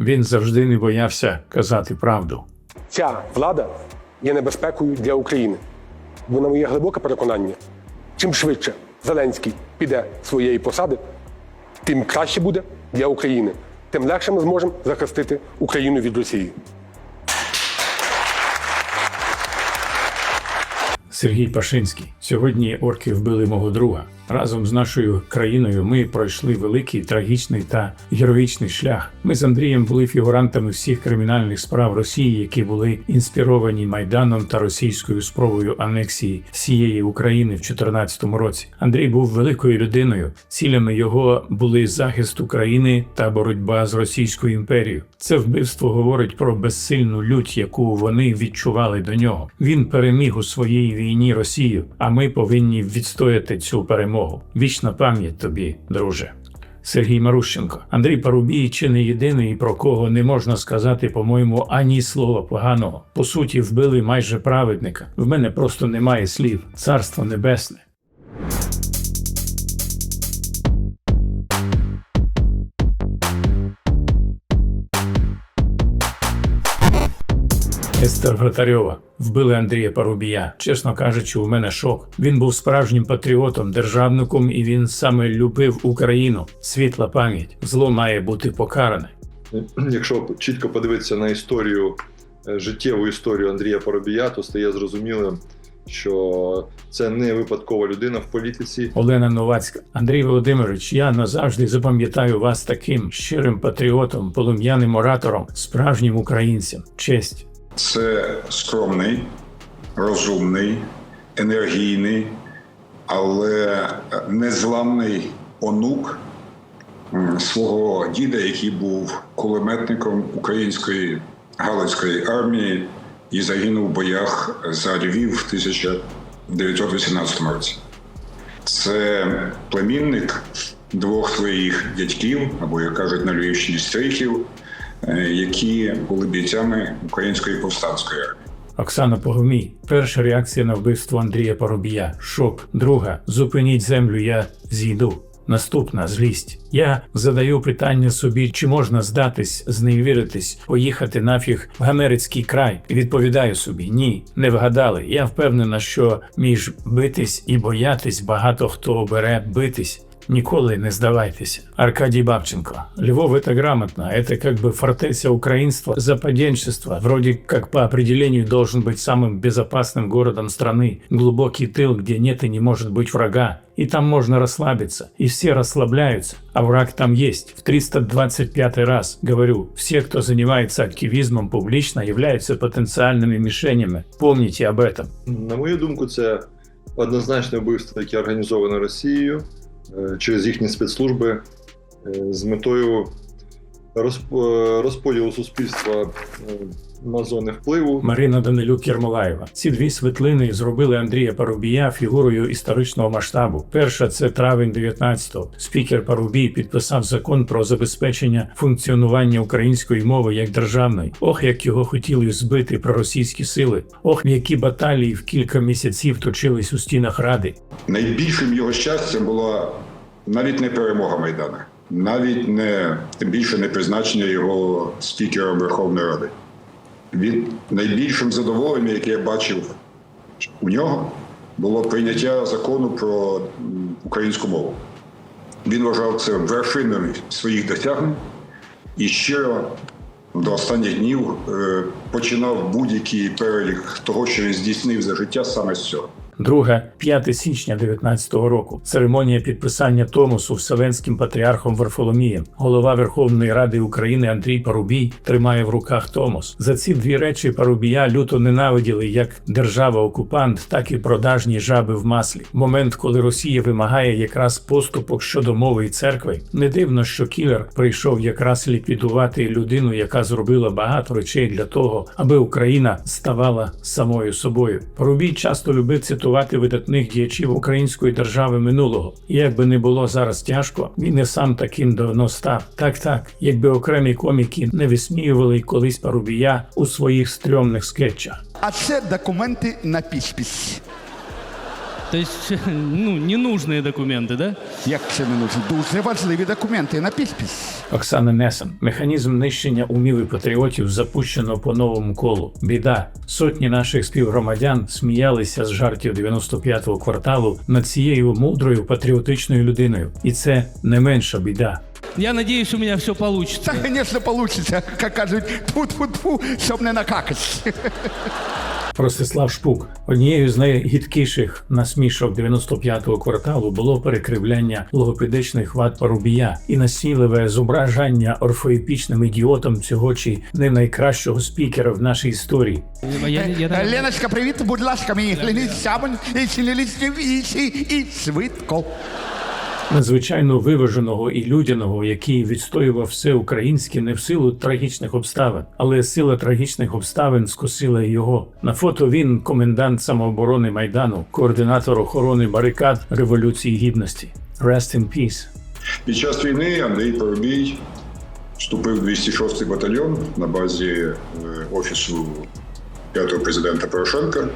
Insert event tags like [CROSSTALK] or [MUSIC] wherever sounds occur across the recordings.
Він завжди не боявся казати правду. Ця влада є небезпекою для України. Бо на моє глибоке переконання, чим швидше Зеленський піде своєї посади, тим краще буде для України, тим легше ми зможемо захистити Україну від Росії. Сергій Пашинський. Сьогодні орки вбили мого друга. Разом з нашою країною ми пройшли великий, трагічний та героїчний шлях. Ми з Андрієм були фігурантами всіх кримінальних справ Росії, які були інспіровані майданом та російською спробою анексії всієї України в 2014 році. Андрій був великою людиною. Цілями його були захист України та боротьба з Російською імперією. Це вбивство говорить про безсильну лють, яку вони відчували до нього. Він переміг у своїй війні Росію, а ми повинні відстояти цю перемогу. Вічна пам'ять тобі, друже. Сергій Марущенко, Андрій Парубій чи не єдиний, про кого не можна сказати, по-моєму, ані слова поганого. По суті, вбили майже праведника. В мене просто немає слів. Царство небесне. Естер Вратарьова вбили Андрія Парубія. Чесно кажучи, у мене шок. Він був справжнім патріотом, державником, і він саме любив Україну. Світла пам'ять. Зло має бути покаране. Якщо чітко подивитися на історію, е, життєву історію Андрія Поробія, то стає зрозумілим, що це не випадкова людина в політиці. Олена Новацька, Андрій Володимирович, я назавжди запам'ятаю вас таким щирим патріотом, полум'яним оратором, справжнім українцем. Честь. Це скромний, розумний, енергійний, але незламний онук свого діда, який був кулеметником української галицької армії і загинув в боях за Львів в 1918 році. Це племінник двох своїх дядьків, або як кажуть на Львівщині стрихів, які були бійцями української повстанської армії. Оксана Погомій. Перша реакція на вбивство Андрія Поробія. Шок. Друга. Зупиніть землю, я зійду. Наступна злість. Я задаю питання собі, чи можна здатись, зневіритись, поїхати нафіг в Гамерицький край. І відповідаю собі: ні, не вгадали. Я впевнена, що між битись і боятись багато хто обере битись. Ніколи не здавайтеся. Аркадий Бабченко. Львов это грамотно. Это как бы фортеця украинства, западенчества. Вроде как по определению должен быть самым безопасным городом страны. Глубокий тыл, где нет и не может быть врага. И там можно расслабиться. И все расслабляются. А враг там есть. В 325 раз говорю, все, кто занимается активизмом публично, являются потенциальными мишенями. Помните об этом. На мою думку, це однозначне вбивство, яке організовано Росією е, Через їхні спецслужби е, з метою е, розподілу суспільства е, на зони впливу. Марина Данилюк Єрмолаєва. Ці дві світлини зробили Андрія Парубія фігурою історичного масштабу. Перша це травень 19-го. Спікер Парубій підписав закон про забезпечення функціонування української мови як державної. Ох, як його хотіли збити проросійські сили. Ох, які баталії в кілька місяців точились у стінах ради. Найбільшим його щастям була навіть не перемога Майдана, навіть не тим більше не призначення його спікером Верховної Ради. Він найбільшим задоволенням, яке я бачив у нього, було прийняття закону про українську мову. Він вважав це вершиною своїх досягнень і щиро до останніх днів е, починав будь-який перелік того, що він здійснив за життя саме з цього. Друга 5 січня 19-го року. Церемонія підписання Томосу Вселенським патріархом Варфоломієм. Голова Верховної Ради України Андрій Парубій тримає в руках Томос. За ці дві речі Парубія люто ненавиділи як держава-окупант, так і продажні жаби в маслі. Момент, коли Росія вимагає якраз поступок щодо мови і церкви. Не дивно, що кілер прийшов якраз ліквідувати людину, яка зробила багато речей для того, аби Україна ставала самою собою. Парубій часто любив цитувати видатних діячів української держави минулого. І як би не було зараз тяжко, він і сам таким давно став. Так, так, якби окремі коміки не висміювали колись Парубія у своїх стрьомних скетчах. А це документи на підпис. То есть, [LAUGHS] ну, ненужные документы, да? Як це не нужно? Дуже важливі документи на підпис. Оксана Несен. Механізм нищення умів і патріотів запущено по новому колу. Біда. Сотні наших співгромадян сміялися з жартів 95-го кварталу над цією мудрою патріотичною людиною. І це не менша біда. Я надеюсь, у меня все получится. Та, звісно, получиться, як кажуть, тьфу-тьфу-тьфу, щоб не накакать. Ростислав Шпук. Однією з найгідкіших насмішок 95-го кварталу було перекривляння логопедичних вад Парубія і насійливе зображення орфоепічним ідіотом цього чи не найкращого спікера в нашій історії. Я, я, я- Леночка, привіт, будь ласка, мені гляніть сямонь, і цілілість і, і швидко. Надзвичайно виваженого і людяного, який відстоював все українське не в силу трагічних обставин, але сила трагічних обставин скосила його. На фото він комендант самооборони майдану, координатор охорони барикад Революції Гідності. Rest in peace. Під час війни Андрій Поробій вступив в 206-й батальйон на базі е, офісу п'ятого президента Порошенка.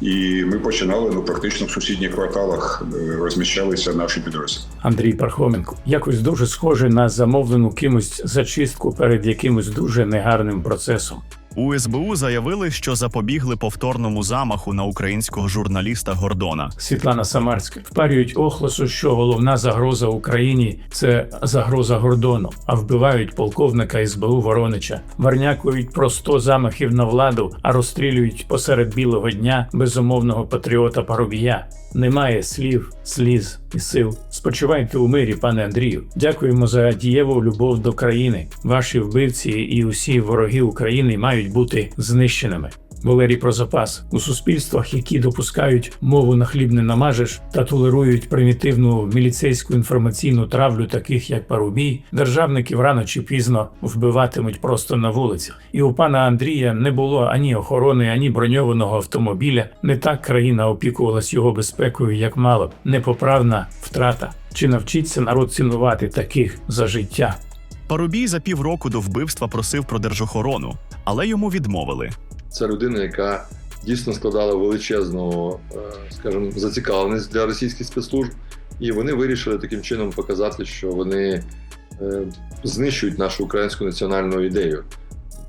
І ми починали ну, практично в сусідніх кварталах е, розміщалися наші підрозділи. Андрій Пархоменко. Якось дуже схоже на замовлену кимось зачистку перед якимось дуже негарним процесом. У СБУ заявили, що запобігли повторному замаху на українського журналіста Гордона. Світлана Самарська впарюють охлосу, що головна загроза Україні це загроза Гордону, а вбивають полковника СБУ Воронича. Варнякують про 100 замахів на владу, а розстрілюють посеред білого дня безумовного патріота Парубія. Немає слів, сліз і сил. Спочивайте у мирі, пане Андрію. Дякуємо за дієву любов до країни. Ваші вбивці і усі вороги України мають бути знищеними. Валерій про запас у суспільствах, які допускають мову на хліб не намажеш та толерують примітивну міліцейську інформаційну травлю, таких як Парубій, державників рано чи пізно вбиватимуть просто на вулицях. І у пана Андрія не було ані охорони, ані броньованого автомобіля. Не так країна опікувалась його безпекою, як мала б. Непоправна втрата. Чи навчиться народ цінувати таких за життя? Парубій за півроку до вбивства просив про держохорону, але йому відмовили. Це людина, яка дійсно складала величезну, е, скажімо, зацікавленість для російських спецслужб, і вони вирішили таким чином показати, що вони е, знищують нашу українську національну ідею.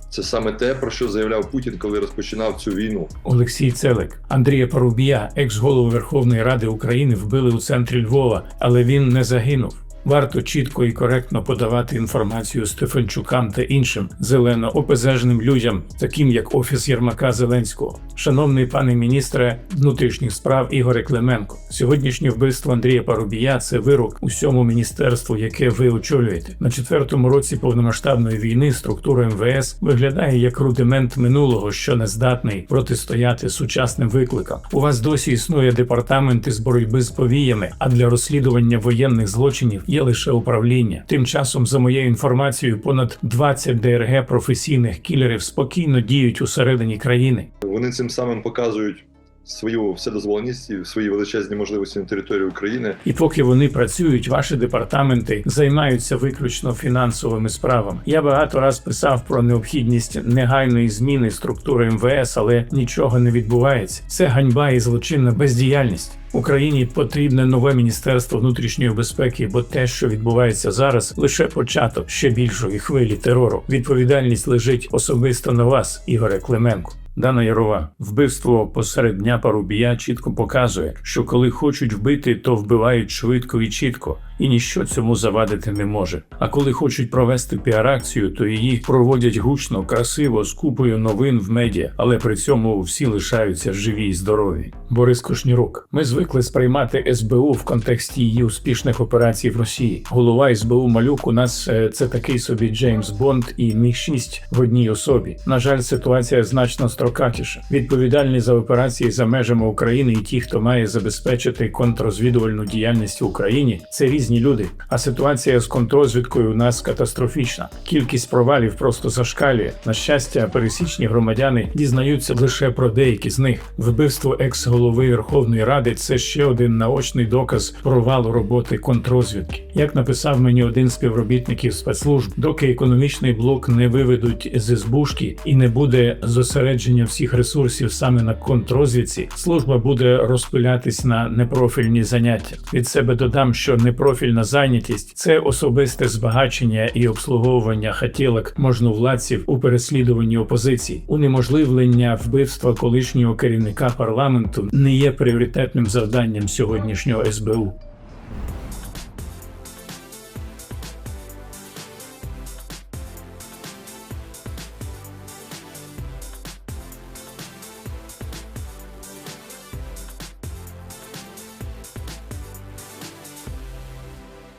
Це саме те, про що заявляв Путін, коли розпочинав цю війну. Олексій Целик, Андрія Парубія, екс-голову Верховної Ради України, вбили у центрі Львова, але він не загинув. Варто чітко і коректно подавати інформацію Стефанчукам та іншим зелено-опезежним людям, таким як офіс Єрмака Зеленського. Шановний пане міністре внутрішніх справ Ігоре Клименко, сьогоднішнє вбивство Андрія Парубія це вирок усьому міністерству, яке ви очолюєте. На четвертому році повномасштабної війни структура МВС виглядає як рудимент минулого, що не здатний протистояти сучасним викликам. У вас досі існує департамент із боротьби з повіями, а для розслідування воєнних злочинів є лише управління. Тим часом, за моєю інформацією, понад 20 ДРГ професійних кілерів спокійно діють усередині країни. Вони цим самим показують свою вседозволеність і свої величезні можливості на території України. І поки вони працюють, ваші департаменти займаються виключно фінансовими справами. Я багато раз писав про необхідність негайної зміни структури МВС, але нічого не відбувається. Це ганьба і злочинна бездіяльність. Україні потрібне нове міністерство внутрішньої безпеки, бо те, що відбувається зараз, лише початок ще більшої хвилі терору. Відповідальність лежить особисто на вас, Ігоре Клименко. Дана Ярова, вбивство посеред дня Парубія чітко показує, що коли хочуть вбити, то вбивають швидко і чітко, і ніщо цьому завадити не може. А коли хочуть провести піар-акцію, то її проводять гучно, красиво, з купою новин в медіа, але при цьому всі лишаються живі і здорові. Борис Кошнірук. Ми звикли сприймати СБУ в контексті її успішних операцій в Росії. Голова СБУ Малюк у нас е, це такий собі Джеймс Бонд і Міг 6 в одній особі. На жаль, ситуація значно строкатіша. Відповідальні за операції за межами України і ті, хто має забезпечити контррозвідувальну діяльність в Україні, це різні різні люди. А ситуація з контрозвідкою у нас катастрофічна. Кількість провалів просто зашкалює. На щастя, пересічні громадяни дізнаються лише про деякі з них. Вбивство екс-голови Верховної Ради це ще один наочний доказ провалу роботи контрозвідки. Як написав мені один з співробітників спецслужб, доки економічний блок не виведуть з СБУшки і не буде зосередження всіх ресурсів саме на контрозвідці, служба буде розпилятись на непрофільні заняття. Від себе додам, що непрофільна зайнятість це особисте збагачення і обслуговування хотілок можновладців у переслідуванні опозиції, унеможливлення вбивства колишнього керівника парламенту не є пріоритетним завданням сьогоднішнього СБУ.